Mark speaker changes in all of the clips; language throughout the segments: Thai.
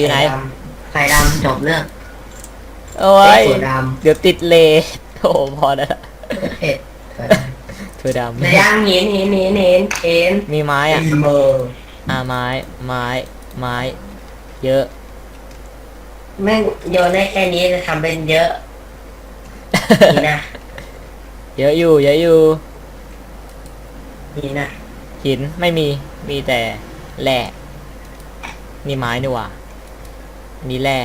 Speaker 1: อยู่ไหน
Speaker 2: ไข่ดำจบเรื่อง
Speaker 1: โอ้ย
Speaker 2: ถั่วด
Speaker 1: เดี๋ยวติดเลโอ้พอแล้วำ
Speaker 2: เผ็ดถั่วด
Speaker 1: ถั่วดำ
Speaker 2: แต่ย่างเห็นเห็นเห็นเห็นเห็นำ
Speaker 1: มีไม้อะ
Speaker 2: เมอร์
Speaker 1: อ่าไม้ไม้ไม้ เยอะ
Speaker 2: แม่งโยนได้แค่นี้จะทำเป็นเยอะนี่นะ
Speaker 1: เยอะอยู่ เยอะอยู่
Speaker 2: นี่นะ
Speaker 1: หินไม่มีมีแต่แร่นี่ไม้นี่หว่า นี่แร่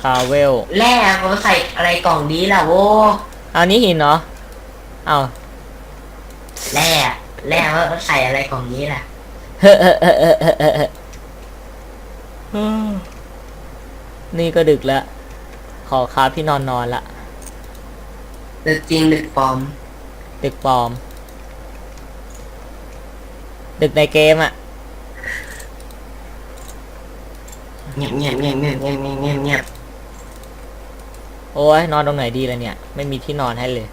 Speaker 1: คาเวล
Speaker 2: แร่เขาใส่อะไรกล่องนี้ล่ะโว้
Speaker 1: อันนี้หินเนาะเอา
Speaker 2: แร่แร่เขาใส่อะไรกล่องนี้ล่ะ
Speaker 1: เฮ้อเฮ้อเฮ้อเฮ้อเฮ้อเฮ้อเฮ้อนี่ก็ดึกแล้ว ขอคาพี่นอนนอนละ
Speaker 2: ดึกจริงดึกปลอม
Speaker 1: ดึกปลอม ดึกในเกมอะ
Speaker 2: เงียบเงียบเงียบเงียบเงียบเงียบเงียบเงียบ
Speaker 1: โอ้ยนอนตรงไหนดีล่ะเนี่ย ไม่มีที่นอนให้เลย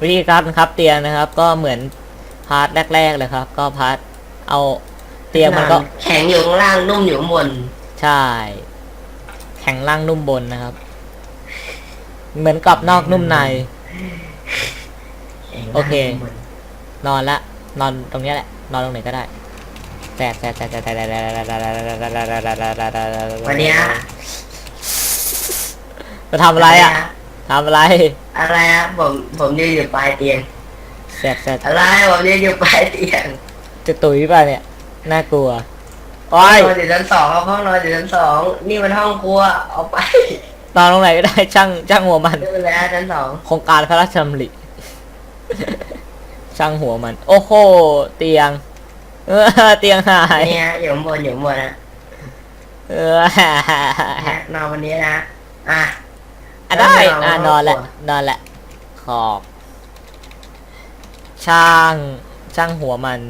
Speaker 1: วิธีการครับเตียงนะครับ ก็เหมือนพาร์ทแรก ๆ เลยครับ ก็พาร์ทเอาเตียงมันก็
Speaker 2: แข็งอยู่ข้างล่างนุ่มอยู่ข้างบน
Speaker 1: ใช่ แข็งล่างนุ่มบนนะครับ เหมือนกับนอกนุ่มใน
Speaker 2: แข็ง
Speaker 1: โอเค
Speaker 2: ล่างนุ่มบน
Speaker 1: นอนละ นอนตรงเนี้ยแหละ นอนตรงไหนก็ได้ แต่แต่แต่แต่แต่แต่แต่แต่แต่แต่
Speaker 2: วันเนี้ย
Speaker 1: จะทำอะไรอะทำอะไร
Speaker 2: อะไรอะผมผมยืนอยู่ปลายเตียง
Speaker 1: แสบแสบ
Speaker 2: อะไรผมยืนอยู่ปลายเตียง
Speaker 1: จะตุยป่ะเนี่ยน่ากลัวโอ้ย
Speaker 2: นอนอยู่ชั้นสองครับห้องนอนอยู่ชั้นสองนี่มันห้องครัวเอาไป
Speaker 1: นอนตรงไหนก็ได้ช่างช่างหัวมัน
Speaker 2: นี่มันแล้วชั้นสอง
Speaker 1: โครงการพระราชดำริช่างหัวมันโอ้โหเตียง เออเตียงหาย
Speaker 2: เนี่ยอยู่ข้างบนอยู่ข้างบนนะ
Speaker 1: เออ
Speaker 2: นอนวันนี้นะอะ
Speaker 1: อะได้อะนอนแหละนอนแหละขอบช่างช่างหัวมัน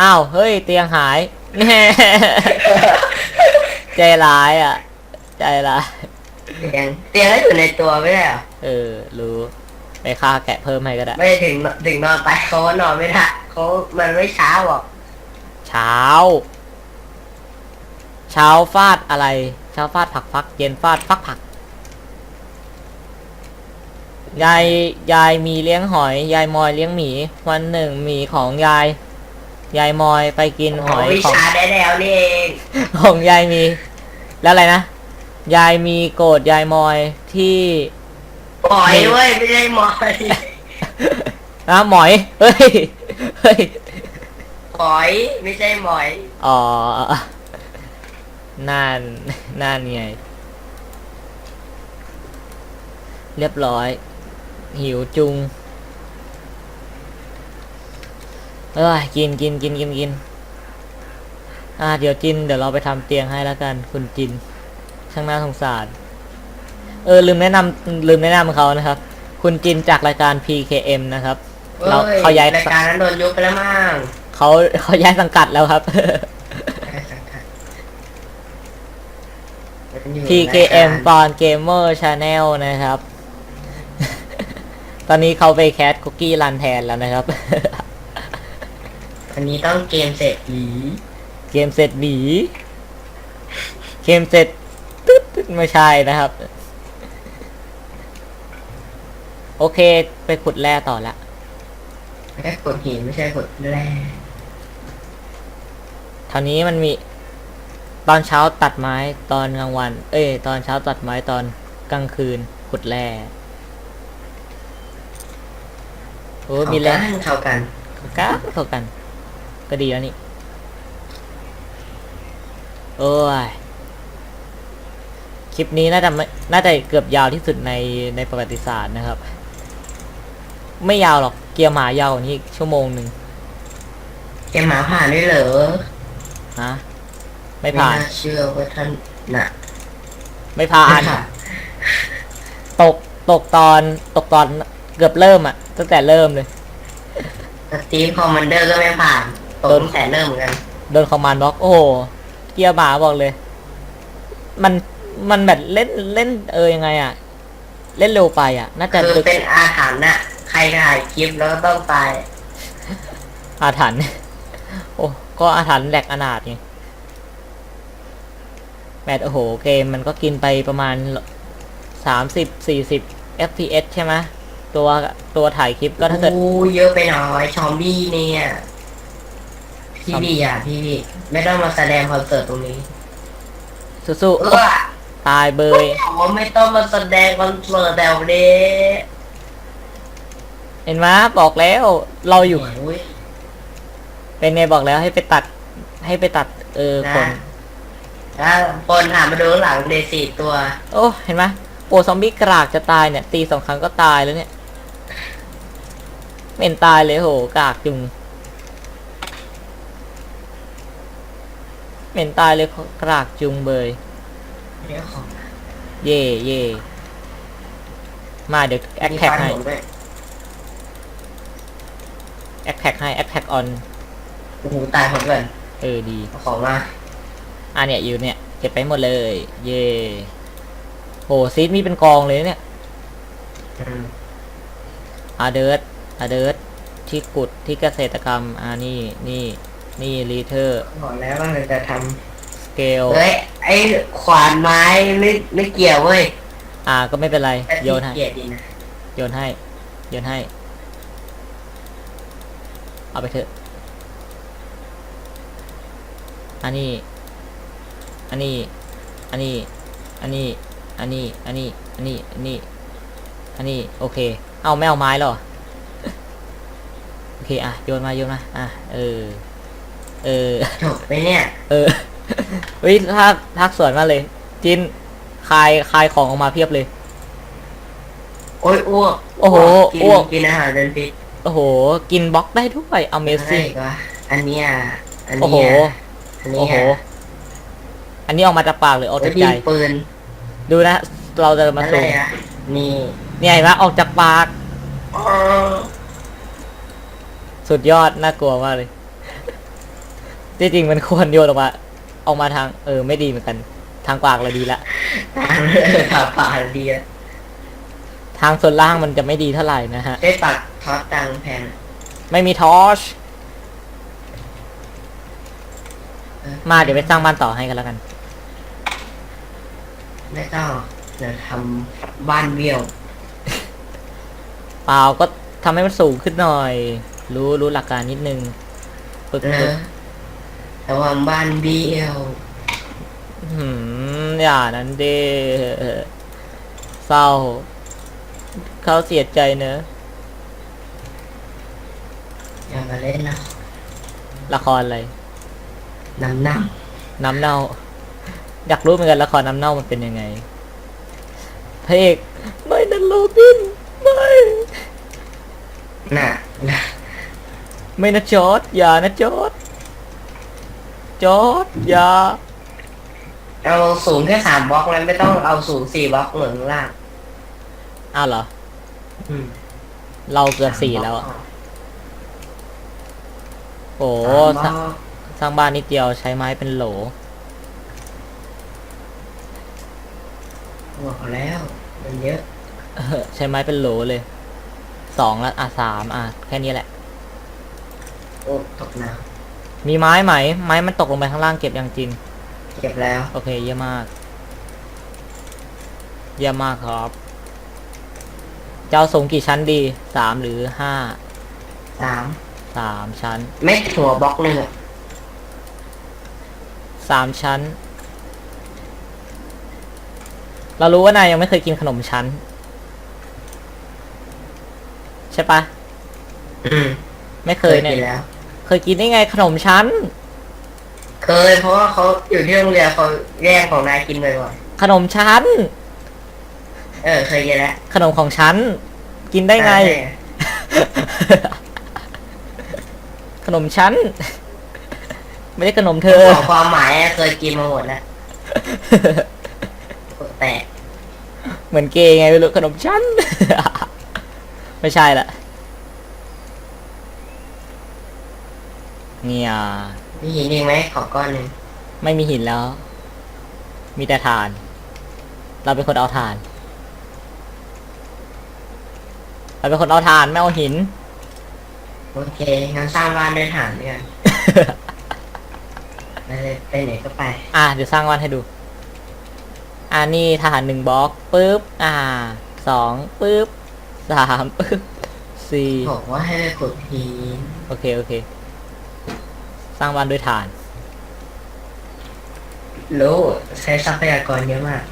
Speaker 1: อ้าวเฮ้ย เตียงหายแน่ใจร้ายอะ ใจร้าย
Speaker 2: เตียงเตียงก็อยู่ในตัวไม่ได้เหรอ
Speaker 1: เออ รู้ ไปฆ่าแกะเพิ่มให้ก็ได้
Speaker 2: ไม่ถึงถึงนอนไปเขาก็นอนไม่ได้เขามันไม่เช้าหรอก
Speaker 1: เช้า เช้าฟาดอะไร เช้าฟาดผักฟัก เย็นฟาดฟักผัก ยายยายมีเลี้ยงหอย ยายมอยเลี้ยงหมี วันหนึ่งหมีของยาย ยายมอยไปกินหอย
Speaker 2: วิ
Speaker 1: ของ
Speaker 2: ชาได้แล้วนี่เอง
Speaker 1: ของยายมี แล้วอะไรนะ ยายมีโกรธยายมอยที่
Speaker 2: ปล่อยเว้ยไม่ใช่หมอย
Speaker 1: นะหมอย เฮ้ย เฮ้ย
Speaker 2: ปล่อยไม่ใช่หมอย
Speaker 1: อ๋อ นั่น นั่นไง เรียบร้อย หิวจุง เอ้ยกินกินกินกินกิน อ่า เดี๋ยวจิน เดี๋ยวเราไปทำเตียงให้แล้วกัน คุณจิน ช่างน่าสงสาร เออลืมแนะนำลืมแนะนำเขานะครับ คุณจินจากรายการ PKM นะครับเรา
Speaker 2: อ้
Speaker 1: เขาย้าย
Speaker 2: รายการนั้นโดนยุบไปแล้วมั้ง
Speaker 1: เขาเขาย้ายสังกัดแล้วครับ PKM ปอนเกมเมอร์ชาแนลนะครับ ตอนนี้เขาไปแคสคุกกี้รันแทนแล้วนะครับ
Speaker 2: อันนี้ต้องเกมเสร็จหนี
Speaker 1: เกมเสร็จหนีเกมเสร็จตึ๊ดตึ๊ดไม่ใช่นะครับ โอเค ไปขุดแร่ต่อละ
Speaker 2: ไม่ใช่กดหินไม่ใช่กดแร่
Speaker 1: เท่านี้มันมี ตอนเช้าตัดไม้ตอนกลางวัน เอ้ย ตอนเช้าตัดไม้ตอนกลางคืนขุดแร่โอ้ยมีแร่
Speaker 2: เท่ากัน
Speaker 1: ก้าเท่ากัน ก็ดีแล้วนี่โอ้ยคลิปนี้น่าจะไม่น่าจะเกือบยาวที่สุดในในประวัติศาสตร์นะครับ ไม่ยาวหรอกเกียร์หมายาวกว่านี้อีกชั่วโมงหนึ่ง
Speaker 2: เกมหมาผ่านด้วยเหรอ
Speaker 1: ฮะไม่ผ่าน
Speaker 2: น่เชื่อว่าท่านน่ะ
Speaker 1: ไม่ผ่านตกตกตอนตกตอนเกือบเริ่มอะตั้งแต่เริ่มเลย
Speaker 2: สตีฟคอมมานเดอร์ก็ไม่ผ่านตกตั้งแต่เริ่มเหมือนกัน
Speaker 1: โดนคอมมานด์บล็อกโอ้โหเกียร์หมาบอกเลย มันมันแบบเล่นเล่นเออยังไงอะเล่นเร็วไปอะน่าจะ
Speaker 2: คือ
Speaker 1: ลึก
Speaker 2: เป็นอาถรรพ์น่ะใรถ่ายคลิปแล้วก็ต้องตาย
Speaker 1: อาถรรพ์ โอ้ ก็อาถรรพ์แหลกอนาถไงแมทโอ้โห เกมมันก็กินไปประมาณสามสิบสี่สิบ fps ใช่ไหมตัวตัวถ่ายคลิปก็ถ้าเกิด
Speaker 2: โอ้เยอะไปหน่อยชอมบี้เนี่ยพี่ดีอะพี่ดีไม่ต้องมาแสดงคอนเสิร์ตตรงนี้
Speaker 1: สู้
Speaker 2: เอ
Speaker 1: ๆ
Speaker 2: อ
Speaker 1: ตายเบย
Speaker 2: ผมไม่ต้องมาแสดงคอนเสิร์ตแบบนี้
Speaker 1: เห็นไหมบอกแล้วเราอยู่
Speaker 2: โอ้ย
Speaker 1: เป็นไงบอกแล้วให้ไปตัด ให้ไปตัด เออคน
Speaker 2: ถ้าคนถามมาดูข้างหลังเดสี่ตัว
Speaker 1: โอ้เห็นไหมโอ้ซอมบี้กรากจะตายเนี่ย ตีสองครั้งก็ตายแล้วเนี่ยไม่เห็นตายเลยโหกากจุงไม่เห็นตายเลยกรากจุงเบย
Speaker 2: เดี๋ยวของ
Speaker 1: เย่เย่มาเดี๋ยวแอคแท็กให้
Speaker 2: มีฟันผมด้วย
Speaker 1: แอคแท็กให้แอคแท็กออน
Speaker 2: โอ้โหตายหมดเลย
Speaker 1: เออดี
Speaker 2: เอาของมา
Speaker 1: อะเนี่ยอยู่เนี่ยเก็บไปหมดเลย เย่โหซีดมีเป็นกองเลยเนี่ย
Speaker 2: อืม
Speaker 1: อาเดิร์ดอาเดิร์ดที่กุดที่เกษตรกรรมอ่านี่นี่นี่รีเทอร์
Speaker 2: บอกแล้วว่าเราจะท
Speaker 1: สเกลำ
Speaker 2: เฮ้ยไอ้ขวานไม้ไม่ไม่เกี่ยวเว้ย
Speaker 1: อ่าก็ไม่เป็นไร
Speaker 2: แต่
Speaker 1: โย
Speaker 2: พี่
Speaker 1: นให้
Speaker 2: เกียดดีนะ
Speaker 1: โยนให้ โยนให้ เอาไปเถอะ อันนี้ อันนี้ อันนี้ อันนี้ อันนี้ อันนี้ อันนี้ อันนี้ อันนี้ โอเค เอาไม่เอาไม้แล้วเหรอ โอเค อะ โยนมา โยนมา อะ เออ เออ
Speaker 2: จบไปเนี่ย
Speaker 1: เออ เฮ้ยทักทักสวยมากเลย จินคายคายของออกมาเพียบเลย
Speaker 2: โอ้ยอ้วก
Speaker 1: โอ้โห
Speaker 2: กิน
Speaker 1: อ้วก
Speaker 2: กินอาหารเป็นพิษ
Speaker 1: โอ้โห กินบล็อกได้ด้วย
Speaker 2: อะไร
Speaker 1: Amazing
Speaker 2: อีกวะอันเนี้ยอัน
Speaker 1: โอ้โห
Speaker 2: เนี้ยอัน
Speaker 1: โอ้
Speaker 2: เนี้ย
Speaker 1: โหอันนี้ออกมาจากปากหรือออก
Speaker 2: โอ้
Speaker 1: จายก
Speaker 2: ยิ
Speaker 1: ใจ
Speaker 2: งปืน
Speaker 1: ดูนะ เราจะมา
Speaker 2: อะไร
Speaker 1: สูง
Speaker 2: อะนี่
Speaker 1: เนี่ยเห็นไหมออกจากปาก
Speaker 2: อ๋อ
Speaker 1: สุดยอด น่ากลัวมากเลย ที่จริงมันควรโยนออกมาออกมาทาง เออ ไม่ดีเหมือนกัน ทางปากเราดีละ
Speaker 2: ทางเลือกขับผ่านดีอะ
Speaker 1: ทางส่วนล่างมันจะไม่ดีเท่าไหร่นะฮะ
Speaker 2: ได้ปัก ท็อตตังแพง
Speaker 1: ไม่มีทอชมาเดี๋ยวไปสร้างบ้านต่อให้กันแล้วกัน
Speaker 2: ไม่ต้องเดี๋ยวทำบ้านเบี้ยว
Speaker 1: เปล่าก็ทำให้มันสูงขึ้นหน่อย รู้รู้หลักการนิดนึงปึ๊ก
Speaker 2: เอ
Speaker 1: ปึ๊
Speaker 2: อกระวังบ้านเบี้ยว
Speaker 1: หืมอย่านั้นเด้เศร้า เขาเสียใจเนอะ
Speaker 2: อย่ามาเล่นนะ
Speaker 1: ละครอะไร
Speaker 2: น้ำหนัก
Speaker 1: น้ำเน่า อยากรู้เหมือนกันละครน้ำเน่ามันเป็นยังไงพระเอกไม่นันโรบิน ไม่
Speaker 2: น่ะนะ
Speaker 1: ไม่นะจอร์ดอย่านะจอร์ดจอร์ดอย่า
Speaker 2: เอาสูงแค่สามบล็อกแล้วไม่ต้องเอาสูงสี่บล็อกเหมือนข้างล่าง
Speaker 1: อ้าวเหรอ
Speaker 2: อืม
Speaker 1: เราเกินสี่แล้วอะ โอ้
Speaker 2: โอ้
Speaker 1: สร้างสร้างบ้านนิดเดียวใช้ไม้เป็นโหล
Speaker 2: บอกแล้วมันเยอะ
Speaker 1: เออใช้ไม้เป็นโหลเลยสองแล้วอะสามอะแค่นี้แหละ
Speaker 2: โอ้ตกน้
Speaker 1: มีไม้ไหม ไม้มันตกลงไปข้างล่างเก็บยังจินำ
Speaker 2: เก็บแล้ว
Speaker 1: โอเค เยี่ยมมาก เยี่ยมมากครับ เจ้าสูงกี่ชั้นดีสามหรือห้า
Speaker 2: สาม
Speaker 1: สามชั้น
Speaker 2: เม็ดหัวบล็อกหนึ่งอะ
Speaker 1: สามชั้น เรารู้ว่านายยังไม่เคยกินขนมชั้น ใช่ปะ
Speaker 2: อืม
Speaker 1: ไม่เคยเนี่ย
Speaker 2: กินแล้ว
Speaker 1: เคยกินได้ไงขนมชั้น
Speaker 2: เคยเพราะว่าเขาอยู่ที่โรงเรียนเขาแย่งของนายกินบ่อย
Speaker 1: ขนมชั้น
Speaker 2: ๆเออเคยกินแล้ว
Speaker 1: ขนมของฉันกินได้ไง
Speaker 2: ใช่
Speaker 1: ขนมชั้น ไม่ได้ขนมเธอ
Speaker 2: บอกความหมายอะเคยกินมาหมดแล้วแต่
Speaker 1: เหมือนเกย์ไงไม่รู้ขนมชั้น ไม่ใช่ละเนี่ย
Speaker 2: มีหินอีกไหมขอก้อนหนึ่ง
Speaker 1: ไม่มีหินแล้ว มีแต่ถ่าน เราเป็นคนเอาถ่าน เราเป็นคนเอาถ่านไม่เอาหิน
Speaker 2: โอเคงั้นสร้างบ้านด้วยฐานด้วยกันไปเลยไปไหนก็ไป
Speaker 1: อะเดี๋ยวสร้างวันให้ดู อ่านี่ทหารหนึ่งบล็อกปุ๊บ อ่าสองปุ๊บสามปุ๊บสี่
Speaker 2: บอกว่าให้ไปขุดหิน
Speaker 1: โอเคโอเค สร้างบ้านด้วยฐาน
Speaker 2: รู้ใช้ทรัพยากรเยอะมาก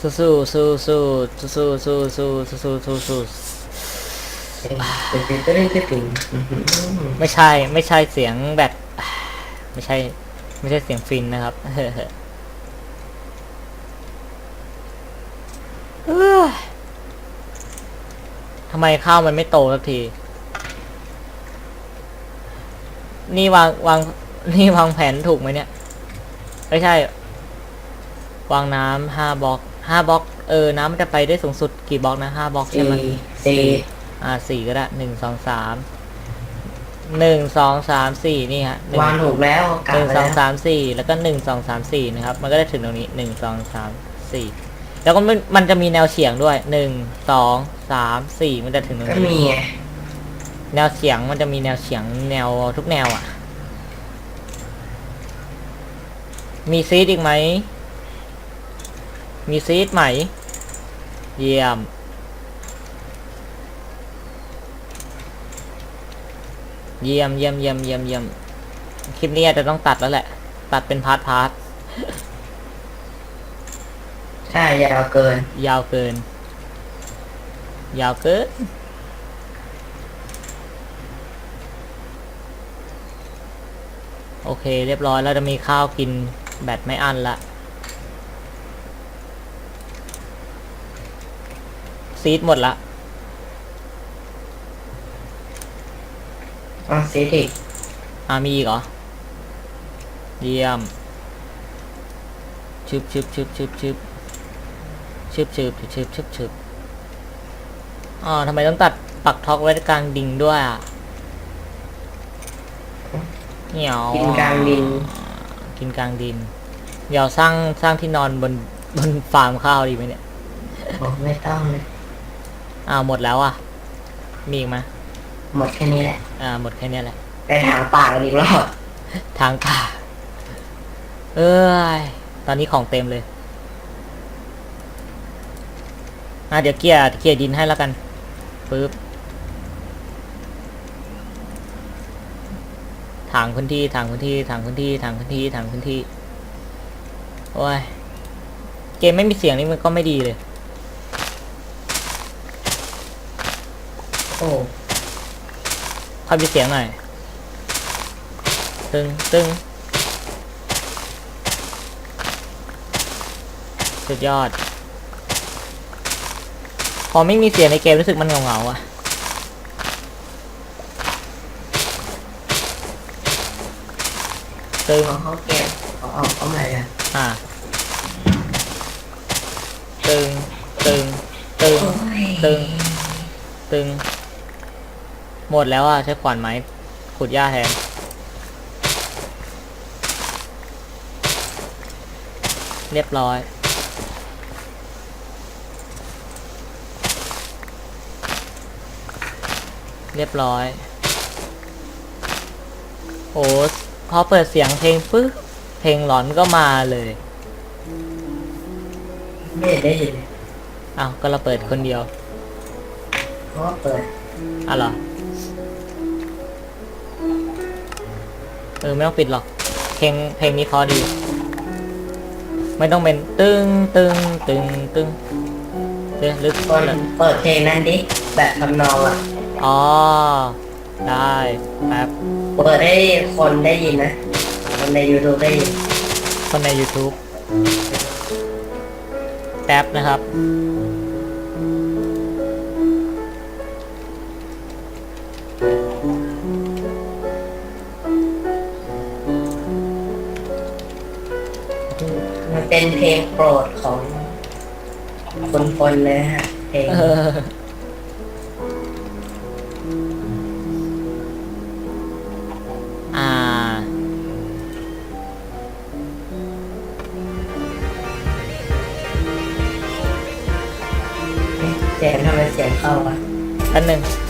Speaker 1: สู้สู้สู้สู้สู้สู้สู้สู้สู้สู้สู้ ไม่ใช่ไม่ใช่เสียงแบบไม่ใช่ ไม่ใช่เสียงฟินนะครับเอ้ยทำไมข้าวมันไม่โตสักที นี่วางวางนี่วางแผนถูกไหมเนี่ย ไม่ใช่ วางน้ำห้าบล็อกห้าบล็อก เออ น้ำมันจะไปได้สูงสุดกี่บล็อกนะห้าบล็อกใช่ไหม
Speaker 2: สี่
Speaker 1: อ่าสี่ก็ได้หนึ่งสองสามหนึ่งสองสามสี่นี่ฮะหนึ่ง
Speaker 2: วางถูกแล้วกลั
Speaker 1: ห
Speaker 2: บ
Speaker 1: นึ่ง
Speaker 2: ไป
Speaker 1: สอง
Speaker 2: แล้ว
Speaker 1: สามสี่แล้วก็หนึ่งสองสามสี่นะครับ มันก็ได้ถึงตรงนี้หนึ่งสองสามสี่แล้วก็มันมันจะมีแนวเฉียงด้วยหนึ่งสองสามสี่มันจะถึงตรง
Speaker 2: ก็
Speaker 1: นี้
Speaker 2: มีไง
Speaker 1: แนวเฉียงมันจะมีแนวเฉียงแนวทุกแนวอะ มีซีดอีกไหม มีซีดไหม เยี่ยม เยี่ยมเยี่ยมเยี่ยมเยี่ยมเยี่ยมคลิปนี้อาจจะต้องตัดแล้วแหละ ตัดเป็นพาร์ทพาร์ท
Speaker 2: ใช่ยาวเกิน
Speaker 1: ยาวเกิน ยาวเกิน โอเค เรียบร้อยแล้วจะมีข้าวกินแบตไม่อั้นละซีดหมดละ
Speaker 2: อ๋อซีทิก
Speaker 1: อามีอีกเหรอ เยี่ยมชึบชึบชึบชึบชึบชึบชึบชึบชึบชึบอ๋อทำไมต้องตัดปักท็อกไว้กลางดิ่งด้วยอะเหนียว
Speaker 2: กินกลางดิน
Speaker 1: กินกลางดินเดี๋ยวสร้างสร้างที่นอนบนบนฟาร์มข้าวดีไหมเนี่ย
Speaker 2: โอ้ไม่ต้องเลย
Speaker 1: อ้าวหมดแล้วอะ มีอีกไหม
Speaker 2: หมดแค่นี้แหละ
Speaker 1: อ่า หมดแค่เนี้ยแหละ
Speaker 2: ไปถางป่ากันอีกรอบ
Speaker 1: ทางป่า เอ้ย ตอนนี้ของเต็มเลย อะเดี๋ยวเกียร์เกียร์ดินให้แล้วกัน ปึ๊บถางพื้นที่ถางพื้นที่ถางพื้นที่ถางพื้นที่ถางพื้นที่ โอ้ย เกมไม่มีเสียงนี่มันก็ไม่ดีเลย
Speaker 2: โอ้
Speaker 1: ขอมีเสียงหน่อย ตึงตึงสุดยอด พอไม่มีเสียงในเกมรู้สึกมันเหงาๆอะตึง
Speaker 2: ขอเขาเก็บขอออกเอาใหม่กัน
Speaker 1: อ่าตึงตึงตึงตึงตึง หมดแล้วอะใช้ขวานไม้ขุดหญ้าแทนเรียบร้อย เรียบร้อย โอ้พอเปิดเสียงเพลงปึ๊บเพลงหลอนก็มาเลย
Speaker 2: ไม่ได้ยิน
Speaker 1: อ้าว ก็เราเปิดคนเดียว
Speaker 2: เพราะว่าเปิด
Speaker 1: อะเหรอ เออไม่ต้องปิดหรอก เพลงเพลงนี้เพอดี ไม่ต้องเป็นตึงตึงตึงตึงเดี๋ยวลึก
Speaker 2: คนเปิดเพลงนั้นดิ แบบทำนองอะ
Speaker 1: อ๋อ ได้แป๊บ
Speaker 2: เปิดให้คนได้ยินนะ คนใน YouTube ได้ยิน
Speaker 1: คนใน YouTube แป๊บนะครับ
Speaker 2: เป็นเพลงโปรดของคนคนๆเลยฮะเพลง
Speaker 1: เอออ่า
Speaker 2: เสียงทำไมสียงเข้าอะ
Speaker 1: แป๊บหนึ่งแ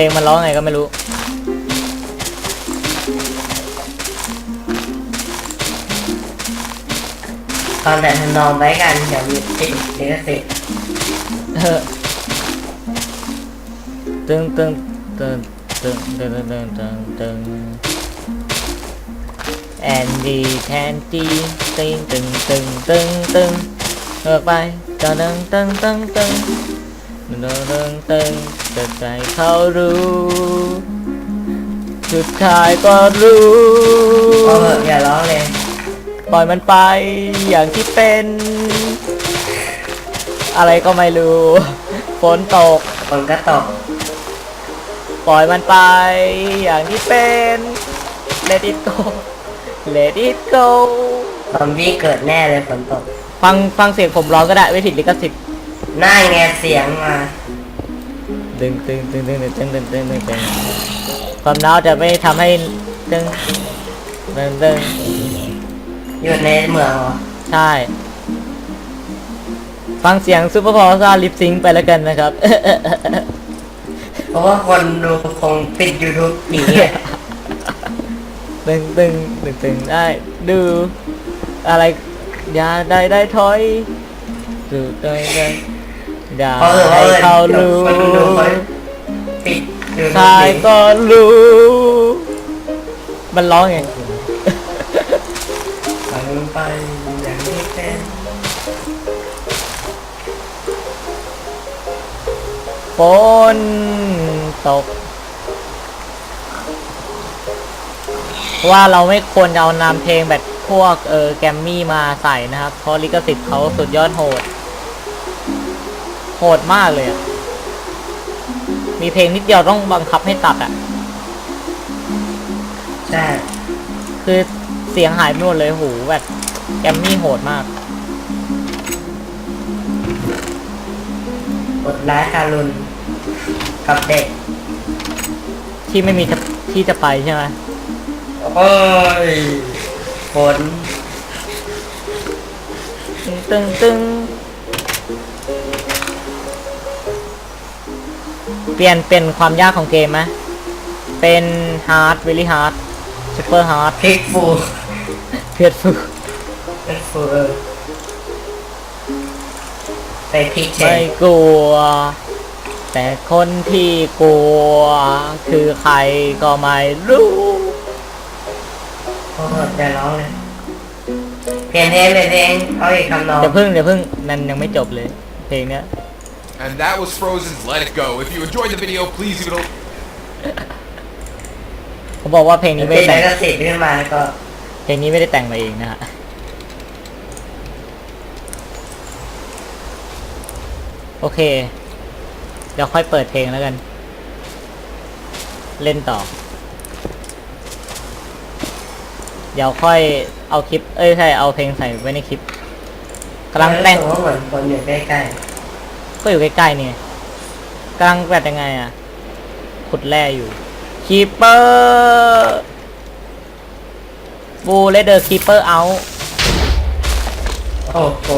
Speaker 1: ลงมันร้องไงก็ไม่รู้
Speaker 2: ตอนแต่ทำนองไว้กันเดี๋ยวมีติดลิขสิทธิ์
Speaker 1: เออตึงตึงตึงตึงตึงตึงตึงตึงแอนดี้แทนตีตึงตึงตึงตึงตึงเลิกไปจะตึงตึงตึงตึง ตึงตึงตึงจะใจเขารู้สุดท้ายก็รู้
Speaker 2: พอเหอะอย่าร้องเลย
Speaker 1: ปล่อยมันไปอย่างที่เป็น อะไรก็ไม่รู้ฝนตก
Speaker 2: ฝนก็ตก
Speaker 1: ปล่อยมันไปอย่างที่เป็น let it go let it go
Speaker 2: ซอมบี้เกิดแน่เลยฝนตก
Speaker 1: ฟังฟังเสียงผมร้องก็ได้ไม่ผิดลิขสิทธิ์
Speaker 2: น่าไงเสียงมา
Speaker 1: ตึงตึงตึงตึงตึงตึงตึงตึงตึงความหนาวจะไม่ทำให้ตึงตึงตึง
Speaker 2: อยู่ในเมืองเหรอ
Speaker 1: ใช่ ฟังเสียงซูเปอร์พอซ่าลิปซิงไปแล้วกันนะครับ
Speaker 2: เพราะว่าคนดูคงปิด YouTube หนีอะ
Speaker 1: ตึงตึงตึงตึงได้ดู อะไรอยาได้ได้ถอยดูได้ได้ อย่า
Speaker 2: เพราะเออเพราะ
Speaker 1: ให้
Speaker 2: เออ
Speaker 1: เขารู้
Speaker 2: คนดูเขาปิด YouTube
Speaker 1: ใคร
Speaker 2: หนี
Speaker 1: ก็รู้ มันร้องไง
Speaker 2: ปล่อยมันไปอย่างที่เป็น
Speaker 1: ฝนตกเพราะว่าเราไม่ควรจะเอานำเพลงแบบพวกเออแกรมมี่มาใส่นะครับ เพราะลิขสิทธิ์เขาสุดยอดโหด โหดมากเลยอะมีเพลงนิดเดียวต้องบังคับให้ตัดอะ
Speaker 2: ใช่
Speaker 1: คือเสียงหายไปหมดเลยหูแบบแกรมมี่โหดมาก
Speaker 2: กดร้ายทารุณกับเด็ก
Speaker 1: ที่ไม่มีจะที่จะไปใช่ไหม
Speaker 2: โอ้ยฝน
Speaker 1: ตึงตึงตึง เปลี่ยนเป็นความยากของเกมไหมเป็นฮาร์ดเวลี่ฮาร์ดซูเปอร์ฮาร์ด
Speaker 2: พริกฟู
Speaker 1: เพียรฟู
Speaker 2: พริกฟูเออไปพริกเช
Speaker 1: ไม่
Speaker 2: น
Speaker 1: กลัว แต่คนที่กลัว คือใครก็ไม่รู้
Speaker 2: โอ้โหจะร้องเลยเปลี่ยนเพลงเปลี่ยนเพลงเอาอีกคำนอง
Speaker 1: เดี๋ยวพึ่งเดี๋ยวพึ่งนันยังไม่จบเลย เพลงเนี้ย
Speaker 3: And that was Frozen's Let It Go. If you enjoyed the video, please leave it a
Speaker 1: เขาบอกว่าเพลงนี้ไม่
Speaker 2: ติด
Speaker 1: ได้
Speaker 2: แล้
Speaker 1: แต่ง
Speaker 2: วก็ติดขึ้นมาแล้วก็
Speaker 1: เพลงนี้ไม่ได้แต่งมาเองนะฮะ โอเค เดี๋ยวค่อยเปิดเพลงแล้วกัน เล่นต่อ เดี๋ยวค่อยเอาคลิป เอ้ยใช่เอาเพลงใส่ไว้ในคลิปกำลังแต่ง
Speaker 2: รู้สึว่าเหมือนคนอยู่ใกล้
Speaker 1: ก็อยู่ใกล้ๆนี่กำลังแบบยังไงอะ ขุดแร่อยู่คีเปอร์บูเลเดอร์คีเปอร์เอา
Speaker 2: ๆโอ้โห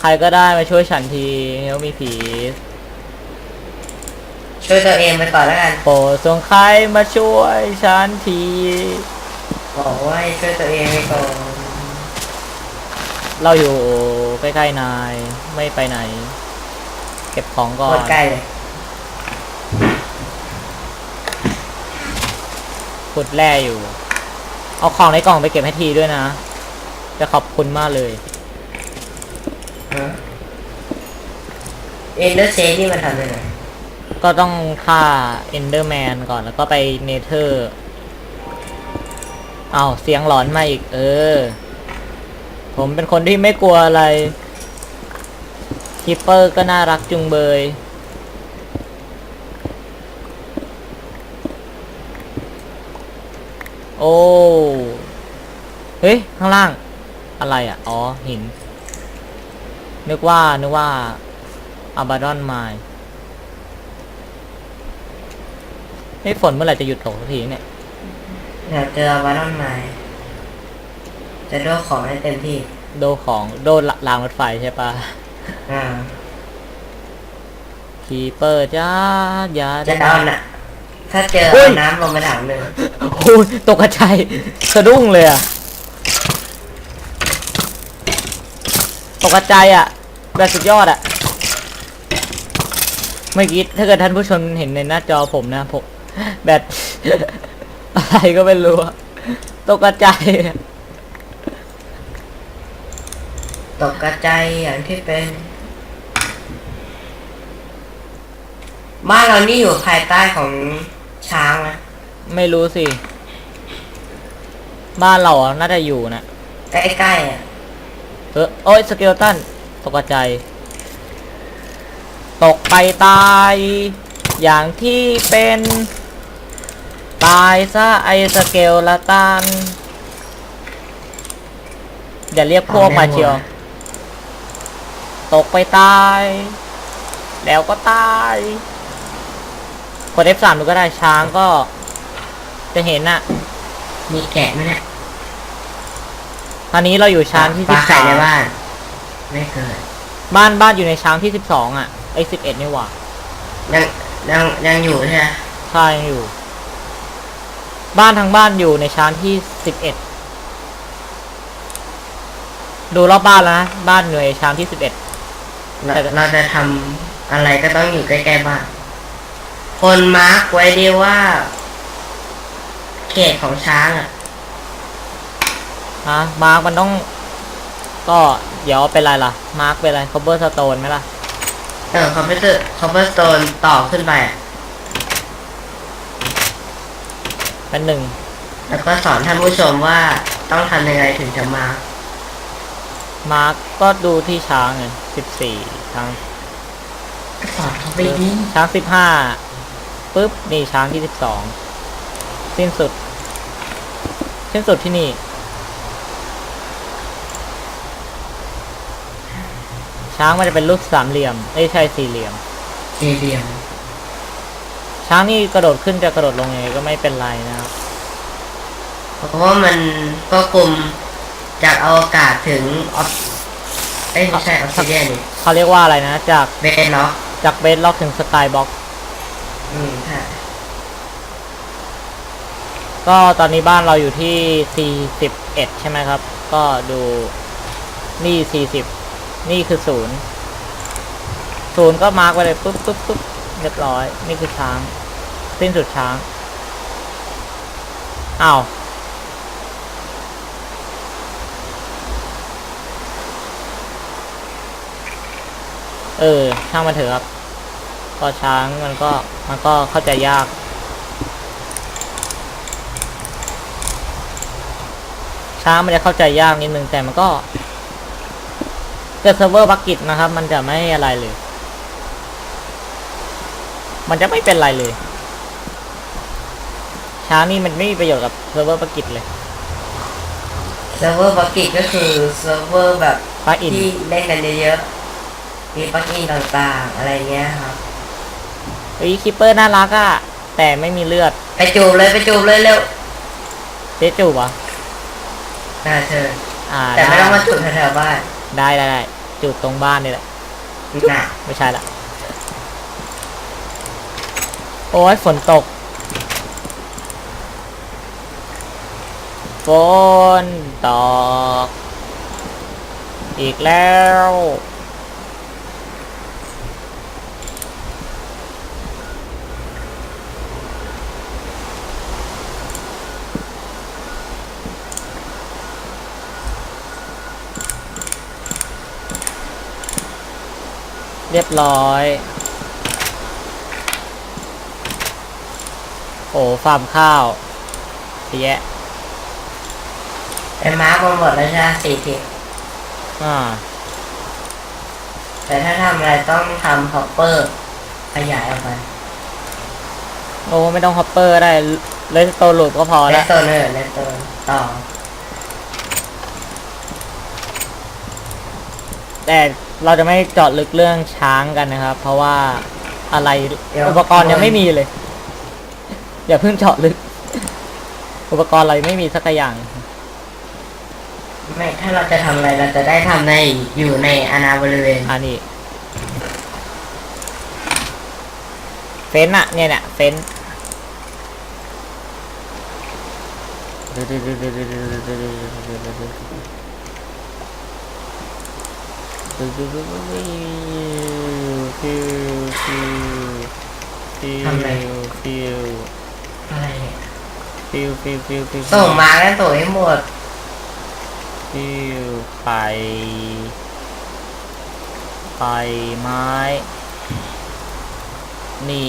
Speaker 1: ใครก็ได้มาช่วยฉันทีเฮลมีผี
Speaker 2: ช่วยตัวเองไปก่อนแล้วกัน
Speaker 1: โปรดส่งใครมาช่วยฉันที
Speaker 2: บอกว่าให้ช่วยตัวเองไปก่อน
Speaker 1: เราอยู่ใกล้ๆนายไม่ไปไหน เก็บของก่อ
Speaker 2: โคต
Speaker 1: น
Speaker 2: รใกล้เลย
Speaker 1: ขุดแร่อยู่ เอาของในกล่องไปเก็บให้ทีด้วยนะ จะขอบคุณมากเลย
Speaker 2: เอ็นเดอร์เซนี่มันทำยังไง
Speaker 1: ก็ต้องฆ่าเอนเดอร์แมนก่อนแล้วก็ไปเนเธอร์ เอาวเสียงหลอนมาอีก เออ ผมเป็นคนที่ไม่กลัวอะไรคิปเปอร์ก็น่ารักจุงเบย โอ้ เฮ้ย ข้างล่าง อะไรอะ อ๋อ หิน นึกว่า นึกว่าอาบาดอนไมล์เฮ้ยฝนเมื่อไหร่จะหยุดตกสักทีเนี่ย
Speaker 2: เดี๋ยวเจอวันต้นไม้ จะด้วยของให้เต็มที่
Speaker 1: โดของโดนรางรถไฟใช่ปะ
Speaker 2: อ่า
Speaker 1: คีเปอร์จ้าอย่า
Speaker 2: จะเอาน่ะ ถ้าเจอ
Speaker 1: เฮ้
Speaker 2: เอา
Speaker 1: ย
Speaker 2: น้ำลงไปถังหนึ่ง
Speaker 1: โอ้ยตกกระจายสะดุ้งเลยอะตกกระจายอะแบบสุดยอดอะเมื่อกี้ถ้าเกิดท่านผู้ชมเห็นในหน้าจอผมนะผมแบบอะไรก็ไม่รู้อะตกกระจายอะ
Speaker 2: ตกกระจายอย่างที่เป็น บ้านเรานี่อยู่ภายใต้ของช้างนะ
Speaker 1: ไม่รู้สิ บ้านเราอะน่าจะอยู่นะ
Speaker 2: ใกล้ๆอะ
Speaker 1: เออโอ้ยสเกลตันตกใจายตกไปตาย อย่างที่เป็น ตายซะไอสเกลละตันอย่าเรียกพวกมาเชียว ตกไปตาย แล้วก็ตายกด F3 ดูก็ได้ช้างก็ จะเห็นน่ะ
Speaker 2: มีแกะไหมเนี่ย
Speaker 1: ตอนนี้เราอยู่ช้างที่
Speaker 2: ป
Speaker 1: สิ
Speaker 2: ลา
Speaker 1: บ
Speaker 2: ไข่
Speaker 1: สาม
Speaker 2: ในบ้านไม่เคย
Speaker 1: บ้านบ้านอยู่ในช้างที่สิบสองอะไอสิบเอ็ดนี่หว่า
Speaker 2: ยังยังยังอยู่ใช่ไหม
Speaker 1: ใช่ยังอยู่ บ้านทั้งบ้านอยู่ในชั้นที่สิบเอ็ดดูรอบบ้านแล้วนะบ้านอยู่ในชั้นที่สิบเอ็ด
Speaker 2: เรา
Speaker 1: แต่
Speaker 2: เราจะทำอะไรก็ต้องอยู่ใกล้ๆบ้านคนมาร์กไว้ดีว่า เขตของช้างอะ
Speaker 1: นะมาร์กมันต้อง ก็เดี๋ยวเป็นไรล่ะ มาร์กเป็นอะไรคอเบอร์สโตนไหมล่ะ
Speaker 2: เออคอมพิวเตอร์คอมพิวเตอร์ต่อขึ้นไปอะ
Speaker 1: เป็นหนึ่ง
Speaker 2: แล้วก็สอนท่านผู้ชมว่าต้องทำยังไงถึงจะมาร์ก
Speaker 1: มาร์กก็ดูที่ช้างไงสิบสี่ช้าง
Speaker 2: สอนเขาไปดิ
Speaker 1: ช้างสิบห้าปุ๊บ นี่ช้างที่สิบสองสิ้นสุด สิ้นสุดที่นี่ ช้างมันจะเป็นรูปสามเหลี่ยมไม่ใช่สี่เหลี่ยม
Speaker 2: สี่เหลี่ยม
Speaker 1: ช้างนี่กระโดดขึ้นจะกระโดดลงยังไงก็ไม่เป็นไรนะครับ
Speaker 2: เพราะว่ามันก็กลุ่ม จากอวกาศถึงออฟเอ้ยไม่ใช่ออฟซิเดียนนี่
Speaker 1: เขาเรียกว่าอะไรนะ จาก
Speaker 2: เบนเนาะ
Speaker 1: จากเบสล็อกถึงสกายบ็อก
Speaker 2: อืมใช่
Speaker 1: ก็ตอนนี้บ้านเราอยู่ที่ 41 ใช่ไหมครับ ก็ดูนี่ 40 นี่คือศูนย์ศูนย์ก็มาร์กไว้เลยปุ๊บปุ๊บปุ๊บเรียบร้อย นี่คือช้าง สิ้นสุดช้าง อ้าว เออ ช่างมันเถอะครับก็ช้างมันก็มันก็เข้าใจยากช้างมันจะเข้าใจยากนิดนึงแต่มันก็เกิดเซิร์ฟเวอร์บักกิตนะครับ มันจะไม่อะไรเลย มันจะไม่เป็นไรเลย ช้างนี่มันไม่มีประโยชน์กับเซิร์ฟเวอร์บักกิตเลย
Speaker 2: เซิร์ฟเวอร์บักกิตก็คือเซิร์ฟเวอร์แบบ
Speaker 1: ปลั๊กอิน
Speaker 2: ที่เล่นกันเยอะๆ มีปลั๊กอินต่างๆ อะไรเงี้ยครับ
Speaker 1: เฮ้ยคิปเปอร์น่ารักอะแต่ไม่มีเลือด
Speaker 2: ไปจูบเลยไปจูบเลยเร็ว
Speaker 1: เจ๊จูบเหรอะ
Speaker 2: น่าเชิญ
Speaker 1: อ่า
Speaker 2: แต่ไม่ต้อง
Speaker 1: ได้
Speaker 2: มาจูบแถวๆบ้าน
Speaker 1: ได้ได้ได้จูบตรงบ้านนี่แหละ
Speaker 2: น่ะ
Speaker 1: ไม่ใช่ละโอ้ยฝนตกฝนตกอีกแล้ว เรียบร้อย โอ้ฟาร์มข้าวเสียะ
Speaker 2: ไปมาร์กมาหมดแล้วใช่ไหมสี่ทิศ
Speaker 1: อ่า
Speaker 2: แต่ถ้าทำอะไรต้องทำฮอปเปอร์ขยายออกไป
Speaker 1: โอ้ไม่ต้องฮอปเปอร์ก็ได้เลสโตลูปก็พอ
Speaker 2: เล
Speaker 1: แล้
Speaker 2: ส
Speaker 1: ว
Speaker 2: โตนเนอร์เลสโตนต่อ
Speaker 1: แต่ เราจะไม่เจาะลึกเรื่องช้างกันนะครับ เพราะว่าอะไรอุปกรณ์ยังไม่มีเลย อย่าเพิ่งเจาะลึก อุปกรณ์เรายังไม่มีสักอย่าง
Speaker 2: ไม่ถ้าเราจะทำอะไรเราจะได้ทำในอยู่ในอาณาบริเวณ
Speaker 1: อันนี้ เฟนอะเนี่ยเนี่ยเฟน ฟิว
Speaker 2: ฟิวฟิว
Speaker 1: ฟิว
Speaker 2: อะไรเนี่ย
Speaker 1: ฟิวฟิวฟิวฟิว
Speaker 2: ส่งมาแล้วส่งให้หมด
Speaker 1: ฟิวไปไปไม้ นี่